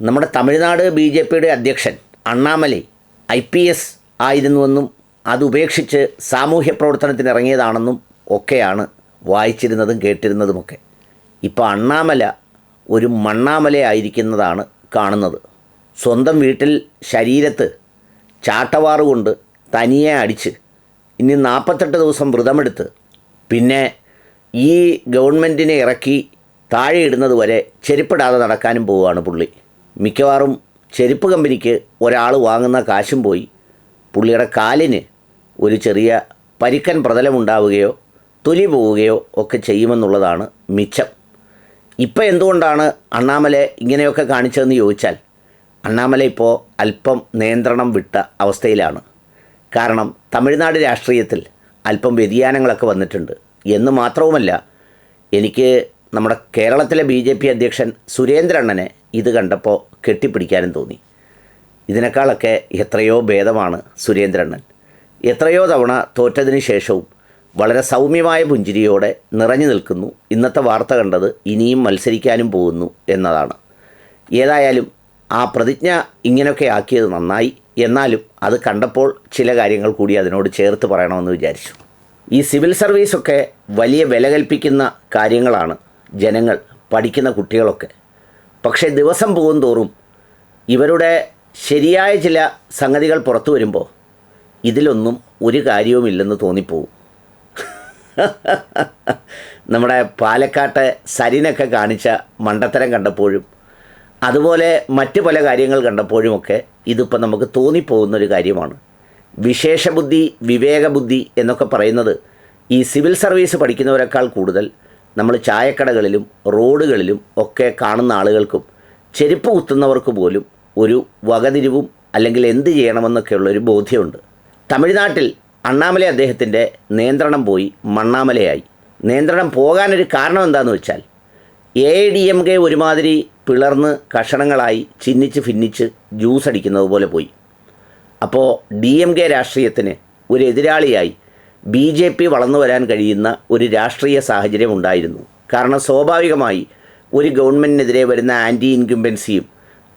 നമ്മുടെ Tamil Nadu B J പിയുടെ അധ്യക്ഷൻ അണ്ണാമലൈ ഐ പി എസ് ആയിരുന്നുവെന്നും അതുപേക്ഷിച്ച് സാമൂഹ്യ പ്രവർത്തനത്തിന് ഇറങ്ങിയതാണെന്നും ഒക്കെയാണ് വായിച്ചിരുന്നതും കേട്ടിരുന്നതുമൊക്കെ. ഇപ്പോൾ അണ്ണാമല ഒരു മണ്ണാമലയായിരിക്കുന്നതാണ് കാണുന്നത്. സ്വന്തം വീട്ടിൽ ശരീരത്ത് ചാട്ടവാറ് കൊണ്ട് തനിയെ അടിച്ച് ഇനി നാൽപ്പത്തെട്ട് ദിവസം വ്രതമെടുത്ത് പിന്നെ ഈ ഗവൺമെന്റിനെ ഇറക്കി താഴെയിടുന്നത് വരെ ചെരുപ്പിടാതെ നടക്കാനും പോവുകയാണ് പുള്ളി. മിക്കവാറും ചെരുപ്പ് കമ്പനിക്ക് ഒരാൾ വാങ്ങുന്ന കാശും പോയി പുള്ളിയുടെ കാലിന് ഒരു ചെറിയ പരിക്കൻ പ്രതലമുണ്ടാവുകയോ തൊലി പോവുകയോ ഒക്കെ ചെയ്യുമെന്നുള്ളതാണ് മിച്ചം. ഇപ്പം എന്തുകൊണ്ടാണ് അണ്ണാമല ഇങ്ങനെയൊക്കെ കാണിച്ചതെന്ന് ചോദിച്ചാൽ അണ്ണാമല ഇപ്പോൾ അല്പം നിയന്ത്രണം വിട്ട അവസ്ഥയിലാണ്. കാരണം തമിഴ്നാട് രാഷ്ട്രീയത്തിൽ അല്പം വ്യതിയാനങ്ങളൊക്കെ വന്നിട്ടുണ്ട്. എന്ന് മാത്രവുമല്ല എനിക്ക് നമ്മുടെ കേരളത്തിലെ ബി ജെ പി അധ്യക്ഷൻ സുരേന്ദ്രണ്ണനെ ഇത് കണ്ടപ്പോൾ കെട്ടിപ്പിടിക്കാനും തോന്നി. ഇതിനേക്കാളൊക്കെ എത്രയോ ഭേദമാണ് സുരേന്ദ്രണ്ണൻ. എത്രയോ തവണ തോറ്റതിന് ശേഷവും വളരെ സൗമ്യമായ പുഞ്ചിരിയോടെ നിറഞ്ഞു നിൽക്കുന്നു. ഇന്നത്തെ വാർത്ത കണ്ടത് ഇനിയും മത്സരിക്കാനും പോകുന്നു എന്നതാണ്. ഏതായാലും ആ പ്രതിജ്ഞ ഇങ്ങനെയൊക്കെ ആക്കിയത് നന്നായി. എന്നാലും അത് കണ്ടപ്പോൾ ചില കാര്യങ്ങൾ കൂടി അതിനോട് ചേർത്ത് പറയണമെന്ന് വിചാരിച്ചു. ഈ സിവിൽ സർവീസൊക്കെ വലിയ വില കൽപ്പിക്കുന്ന കാര്യങ്ങളാണ്. ജനങ്ങൾ പഠിക്കുന്ന കുട്ടികളൊക്കെ. പക്ഷേ ദിവസം പോകും തോറും ഇവരുടെ ശരിയായ ചില സംഗതികൾ പുറത്തു വരുമ്പോൾ ഇതിലൊന്നും ഒരു കാര്യവുമില്ലെന്ന് തോന്നിപ്പോവും. നമ്മുടെ പാലക്കാട്ടെ സരിനൊക്കെ കാണിച്ച മണ്ടത്തരം കണ്ടപ്പോഴും അതുപോലെ മറ്റു പല കാര്യങ്ങൾ കണ്ടപ്പോഴുമൊക്കെ ഇതിപ്പോൾ നമുക്ക് തോന്നിപ്പോകുന്നൊരു കാര്യമാണ്. വിശേഷബുദ്ധി വിവേകബുദ്ധി എന്നൊക്കെ പറയുന്നത് ഈ സിവിൽ സർവീസ് പഠിക്കുന്നവരെക്കാൾ കൂടുതൽ നമ്മൾ ചായക്കടകളിലും റോഡുകളിലും ഒക്കെ കാണുന്ന ആളുകൾക്കും ചെരുപ്പ് കുത്തുന്നവർക്ക് പോലും ഒരു വകതിരിവും അല്ലെങ്കിൽ എന്ത് ചെയ്യണമെന്നൊക്കെയുള്ള ഒരു ബോധ്യമുണ്ട്. തമിഴ്നാട്ടിൽ അണ്ണാമല അദ്ദേഹത്തിന്റെ നിയന്ത്രണം പോയി മണ്ണാമലയായി. നിയന്ത്രണം പോകാനൊരു കാരണം എന്താണെന്ന് വെച്ചാൽ എ ഡി എം കെ ഒരുമാതിരി പിളർന്ന് കഷണങ്ങളായി ചിന്നിച്ച് ഭിന്നിച്ച് ജ്യൂസ് അടിക്കുന്നത് പോലെ പോയി. അപ്പോൾ ഡി എം കെ രാഷ്ട്രീയത്തിന് ഒരു എതിരാളിയായി ബി ജെ പി വളർന്നു വരാൻ കഴിയുന്ന ഒരു രാഷ്ട്രീയ സാഹചര്യം ഉണ്ടായിരുന്നു. കാരണം സ്വാഭാവികമായി ഒരു ഗവൺമെന്റിനെതിരെ വരുന്ന ആന്റി ഇൻക്യുംബൻസിയും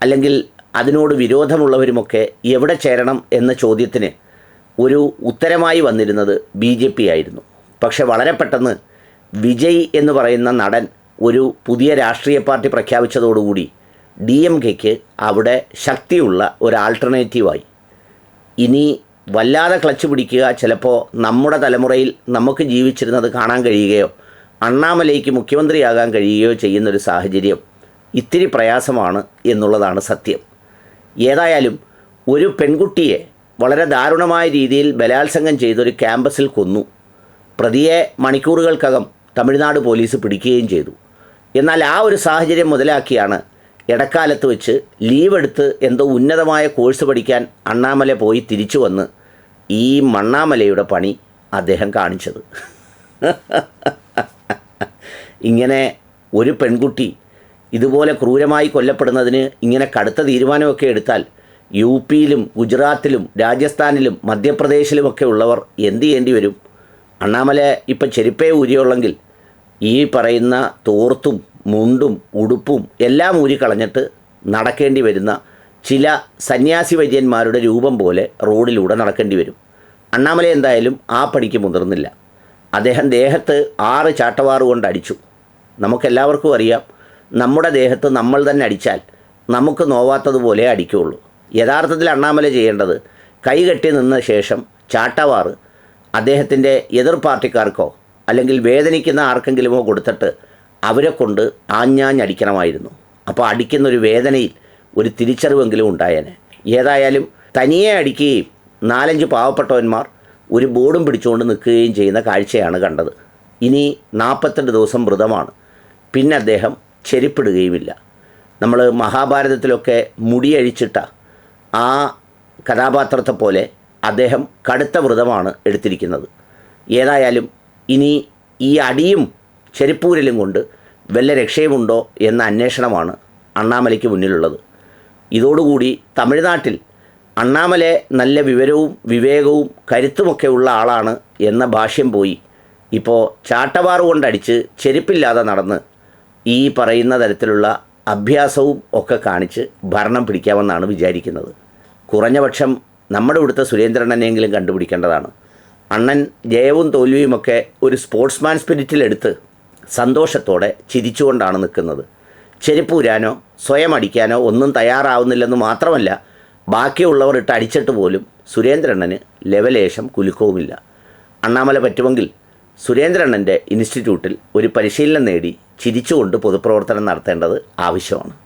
അല്ലെങ്കിൽ അതിനോട് വിരോധമുള്ളവരുമൊക്കെ എവിടെ ചേരണം എന്ന ചോദ്യത്തിന് ഒരു ഉത്തരമായി വന്നിരുന്നത് ബി ജെ പി ആയിരുന്നു. പക്ഷെ വളരെ പെട്ടെന്ന് വിജയ് എന്ന് പറയുന്ന നടൻ ഒരു പുതിയ രാഷ്ട്രീയ പാർട്ടി പ്രഖ്യാപിച്ചതോടുകൂടി ഡി എം കെക്ക് അവിടെ ശക്തിയുള്ള ഒരു ആൾട്ടർനേറ്റീവായി. ഇനി വല്ലാതെ ക്ലച്ച് പിടിക്കുക ചിലപ്പോൾ നമ്മുടെ തലമുറയിൽ നമുക്ക് ജീവിച്ചിരുന്നത് കാണാൻ കഴിയുകയോ അണ്ണാമലയ്ക്ക് മുഖ്യമന്ത്രിയാകാൻ കഴിയുകയോ ചെയ്യുന്നൊരു സാഹചര്യം ഇത്തിരി പ്രയാസമാണ് എന്നുള്ളതാണ് സത്യം. ഏതായാലും ഒരു പെൺകുട്ടിയെ വളരെ ദാരുണമായ രീതിയിൽ ബലാത്സംഗം ചെയ്തൊരു ക്യാമ്പസിൽ കൊന്നു. പ്രതിയെ മണിക്കൂറുകൾക്കകം തമിഴ്നാട് പോലീസ് പിടിക്കുകയും ചെയ്തു. എന്നാൽ ആ ഒരു സാഹചര്യം മുതലാക്കിയാണ് ഇടക്കാലത്ത് വെച്ച് ലീവ് എടുത്ത് എന്തോ ഉന്നതമായ കോഴ്സ് പഠിക്കാൻ അണ്ണാമല പോയി തിരിച്ചു വന്ന് ഈ മണ്ണാമലയുടെ പണി അദ്ദേഹം കാണിച്ചത്. ഇങ്ങനെ ഒരു പെൺകുട്ടി ഇതുപോലെ ക്രൂരമായി കൊല്ലപ്പെടുന്നതിന് ഇങ്ങനെ കടുത്ത തീരുമാനമൊക്കെ എടുത്താൽ യു പിയിലും ഗുജറാത്തിലും രാജസ്ഥാനിലും മധ്യപ്രദേശിലുമൊക്കെ ഉള്ളവർ എന്ത് ചെയ്യേണ്ടി വരും? അണ്ണാമല ഇപ്പം ചെരുപ്പേ ഊരിയുള്ളെങ്കിൽ ഈ പറയുന്ന തോർത്തും മുണ്ടും ഉടുപ്പും എല്ലാം ഊരിക്കളഞ്ഞിട്ട് നടക്കേണ്ടി വരുന്ന ചില സന്യാസി വൈദ്യന്മാരുടെ രൂപം പോലെ റോഡിലൂടെ നടക്കേണ്ടി വരും. അണ്ണാമല എന്തായാലും ആ പണിക്ക് മുതിർന്നില്ല. അദ്ദേഹം ദേഹത്ത് ആറ് ചാട്ടവാറ് കൊണ്ട് അടിച്ചു. നമുക്കെല്ലാവർക്കും അറിയാം നമ്മുടെ ദേഹത്ത് നമ്മൾ തന്നെ അടിച്ചാൽ നമുക്ക് നോവാത്തതുപോലെ അടിക്കുകയുള്ളൂ യഥാർത്ഥത്തിൽ അണ്ണാമല ചെയ്യേണ്ടത് കൈകെട്ടി നിന്ന ശേഷം ചാട്ടവാറ് അദ്ദേഹത്തിന്റെ എതിർ പാർട്ടിക്കാർക്കോ അല്ലെങ്കിൽ വേദനിക്കുന്ന ആർക്കെങ്കിലുമോ കൊടുത്തിട്ട് അവരെ കൊണ്ട് ആഞ്ഞാഞ്ഞടിക്കണമായിരുന്നു. അപ്പോൾ അടിക്കുന്നൊരു വേദനയിൽ ഒരു തിരിച്ചറിവെങ്കിലും ഉണ്ടായേനെ. ഏതായാലും തനിയെ അടിക്കുകയും നാലഞ്ച് പാവപ്പെട്ടവന്മാർ ഒരു ബോർഡും പിടിച്ചുകൊണ്ട് നിൽക്കുകയും ചെയ്യുന്ന കാഴ്ചയാണ് കണ്ടത്. ഇനി നാൽപ്പത്തെട്ട് ദിവസം വ്രതമാണ്. പിന്നെ അദ്ദേഹം ചെരിപ്പിടുകയുമില്ല. നമ്മൾ മഹാഭാരതത്തിലൊക്കെ മുടിയഴിച്ചിട്ട ആ കഥാപാത്രത്തെ പോലെ അദ്ദേഹം കടുത്ത വ്രതമാണ് എടുത്തിരിക്കുന്നത്. ഏതായാലും ഇനി ഈ അടിയും ചെരുപ്പൂരലും കൊണ്ട് വല്ല രക്ഷയുമുണ്ടോ എന്ന അന്വേഷണമാണ് അണ്ണാമലയ്ക്ക് മുന്നിലുള്ളത്. ഇതോടുകൂടി തമിഴ്നാട്ടിൽ അണ്ണാമലെ നല്ല വിവരവും വിവേകവും കരുത്തുമൊക്കെ ഉള്ള ആളാണ് എന്ന ഭാഷ്യം പോയി. ഇപ്പോൾ ചാട്ടവാറ് കൊണ്ടടിച്ച് ചെരുപ്പില്ലാതെ നടന്ന് ഈ പറയുന്ന തരത്തിലുള്ള അഭ്യാസവും ഒക്കെ കാണിച്ച് ഭരണം പിടിക്കാമെന്നാണ് വിചാരിക്കുന്നത്. കുറഞ്ഞ പക്ഷം നമ്മുടെ ഇവിടുത്തെ സുരേന്ദ്രനെങ്കിലും കണ്ടുപിടിക്കേണ്ടതാണ്. അണ്ണൻ ജയവും തോൽവിയുമൊക്കെ ഒരു സ്പോർട്സ്മാൻ സ്പിരിറ്റിലെടുത്ത് സന്തോഷത്തോടെ ചിരിച്ചുകൊണ്ടാണ് നിൽക്കുന്നത്. ചെരുപ്പൂരാനോ സ്വയം അടിക്കാനോ ഒന്നും തയ്യാറാവുന്നില്ലെന്ന് മാത്രമല്ല ബാക്കിയുള്ളവർ ഇട്ട് അടിച്ചിട്ട് പോലും സുരേന്ദ്രണ്ണന് ലെവലേശം കുലുക്കവുമില്ല. അണ്ണാമല പറ്റുമെങ്കിൽ സുരേന്ദ്രണ്ണന്റെ ഇൻസ്റ്റിറ്റ്യൂട്ടിൽ ഒരു പരിശീലനം നേടി ചിരിച്ചുകൊണ്ട് പൊതുപ്രവർത്തനം നടത്തേണ്ടത് ആവശ്യമാണ്.